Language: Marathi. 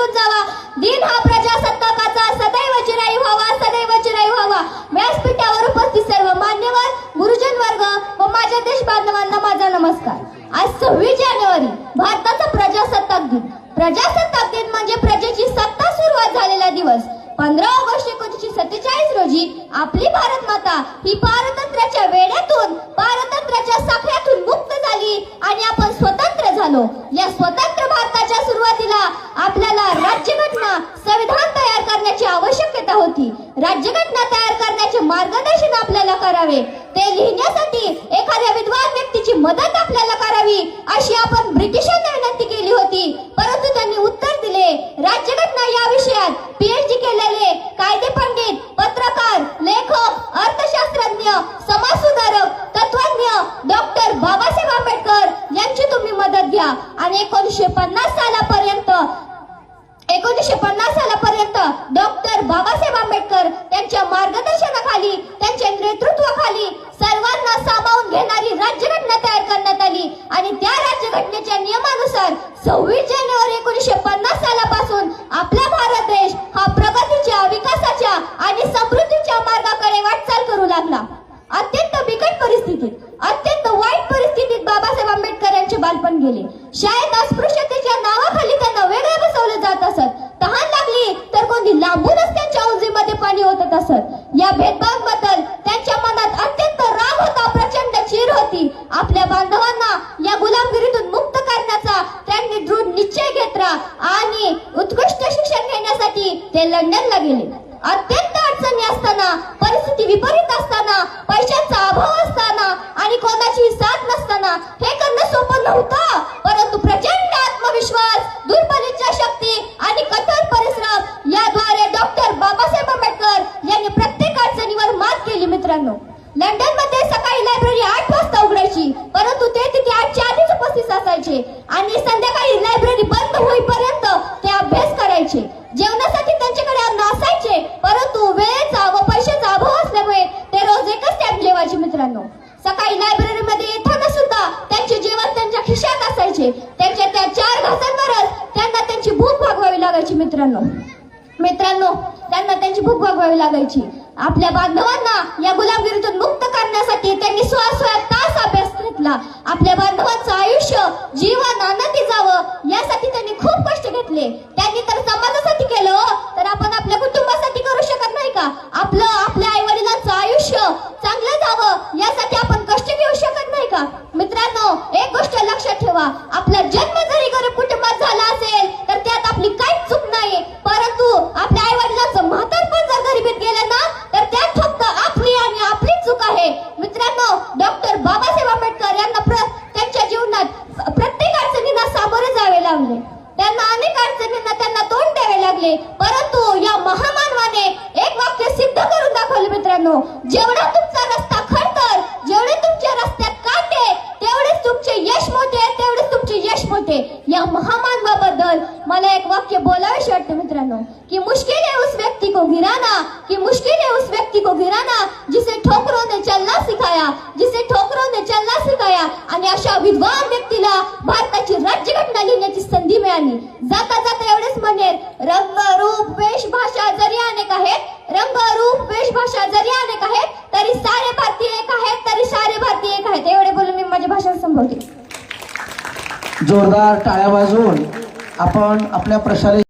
निघून जावा. दिन हा प्रजासत्ताकाचा सदैव चिराई व्हावा सदैव चिराई व्हावा. व्यासपीठावर उपस्थित सर्व मान्यवर गुरुजन वर्ग व माझ्या देश बांधवांना माझा नमस्कार. आज सव्वीस जानेवारी भारताचा प्रजासत्ताक दिन. प्रजासत्ताक दिन म्हणजे प्रजेची सत्ता सुरुवात झालेला दिवस. पंधरा ऑगस्ट एकोणीसशे सत्तेचाळीस रोजी आपली भारत माता ही पारतंत्र्याच्या वेड्यातून पारतंत्र्याच्या साखळ्यातून मुक्त झाली आणि आपण स्वतंत्र झालो. या स्वतंत्र आपल्याला राज्यघटना संविधान तयार करण्याची आवश्यकता होती. राज्यघटना तयार करण्याचे मार्गदर्शन आपल्याला करावे. ते लिहिण्यासाठी एखाद्या विद्वान व्यक्तीची मदत आपल्याला करावी अशी आपण ब्रिटिशांना विनंती केली होती. परंतु त्यांनी उत्तर दिले राज्यघटना या विषयात पीएचडी केलेले कायदे पंडित पत्रकार लेखक अर्थशास्त्रज्ञ समाजसुधारक तत्वज्ञ डॉक्टर बाबासाहेब आंबेडकर यांची तुम्ही मदत घ्या. आणि एकोणीसशे पन्नास सालापर्यंत एकोणीसशे पन्नास सालापर्यंत डॉक्टर बाबासाहेब आंबेडकर त्यांच्या मार्गदर्शनाखाली त्यांच्या नेतृत्वाखाली सर्वांना सामावून घेणारी राज्यघटना तयार करण्यात आली. आणि त्या राज्यघटनेच्या नियमानुसार सव्वीस जानेवारी एकोणीसशे पन्नास सालापासून आपला भारत देश हा प्रगतीच्या विकासाच्या आणि समृद्ध मार्गाकडे वाटचाल करू लागला अत्यंत बिकट परिस्थितीत अत्यंत वाईट परिस्थितीत बाबासाहेब आंबेडकर यांचे बालपण गेले शाळेत अस्पृश्यतेच्या नावाखाली त्यांना वेगळे बसवलं जात असत. तहान लागली तर कोणी लांबूनच त्यांच्या औजीमध्ये पाणी ओतत असत. या भेदभावाबद्दल त्यांच्या मनात अत्यंत राग होता प्रचंड चीर होती. आपल्या बांधवांना या गुलामगिरीतून मुक्त करण्याचा त्यांनी दृढ निश्चय घेतला आणि उत्कृष्ट शिक्षण घेण्यासाठी ते लंडनला गेले. अत्यंत अडचणी असताना परिस्थिती विपरीत असताना मित्रांनो लंडनमध्ये सकाळी लायब्ररी आठ वाजता उघडायची परंतु ते तिथे आठच्या आधीच उपस्थित असायचे आणि संध्याकाळी लायब्ररी बंद होईपर्यंत ते अभ्यास करायचे. जेवणासाठी त्यांच्याकडे अन्न असायचे परंतु वेळेचा व पैशाचा अभाव असल्यामुळे ते रोज एकच टाइम जेवायचे मित्रांनो. सकाळी लायब्ररी मध्ये येताना सुद्धा त्यांचे जेवण त्यांच्या खिशात असायचे. त्यांच्या त्या चार घासांवरच त्यांना त्यांची भूक भागवावी लागायची मित्रांनो. मित्रांनो त्यांना त्यांची भूक भागवावी लागायची. आपल्या बांधवांना या गुलामगिरीतून मुक्त करण्यासाठी त्यांनी सोळा तास अभ्यास घेतला. आपल्या बांधवांचं आयुष्य जीवन आनंदी जावं यासाठी त्यांनी खूप कष्ट घेतले. त्यांनी तर समाजासाठी केलं हो. तर आपण आपल्या कुटुंबासाठी करू शकत नाही का? आपलं आपल्या आई वडिलांचं आयुष्य चांगलं जावं यासाठी आपण कष्ट घेऊ शकत नाही का? मित्रांनो एक गोष्ट लक्षात ठेवा. आपला जन्म जरी गरीब कुटुंबात झाला असेल तर त्यात आपली काहीच चूक नाही परंतु आपल्या आई वडिलांचं म्हातारपण जर गरिबीत गेलं ना तर त्यात फक्त आपली आणि आपली चूक आहे मित्रांनो डॉक्टर बाबासाहेब आंबेडकर यांना प्र- त्यांच्या जीवनात प्रत्येक अडचणींना सामोरे जावे लागले त्यांना अनेक अडचणींना त्यांना तोंड द्यावे लागले परंतु या महामानवाने एक वाक्य सिद्ध करून दाखवले मित्रांनो जेवढा तुमचा रस्ता खडतर जेवढे तुमच्या रस्त्यात काटे तेवढेच तुमचे यश मोठे तेवढेच तुमचे यश मोठे. या महामानवाबद्दल मला एक वाक्य बोलावेसे वाटते मित्रांनो कि मुश्किल है उस व्यक्ति को गिराना कि मुश्किल है उस व्यक्ति को गिराना जिसे ठोकरों ने चलना सिखाया जिसे ठोकरों ने चलना सिखाया आणि अशा विद्वान व्यक्तीला भारताची राज्य राज्यघटना लिहिण्याची संधी मिळाली. जाता जाता एवढेच म्हणेल रंग रूप वेशभाषा जरी अनेक आहेत रंग रूप वेशभाषा जरी अनेक आहेत तरी सारे भारतीय एक आहेत तरी सारे भारतीय एक आहेत. एवढे बोलून मी माझे भाषण संभवते जोरदार टाळ्या वाजवून आपण आपल्या प्रशाले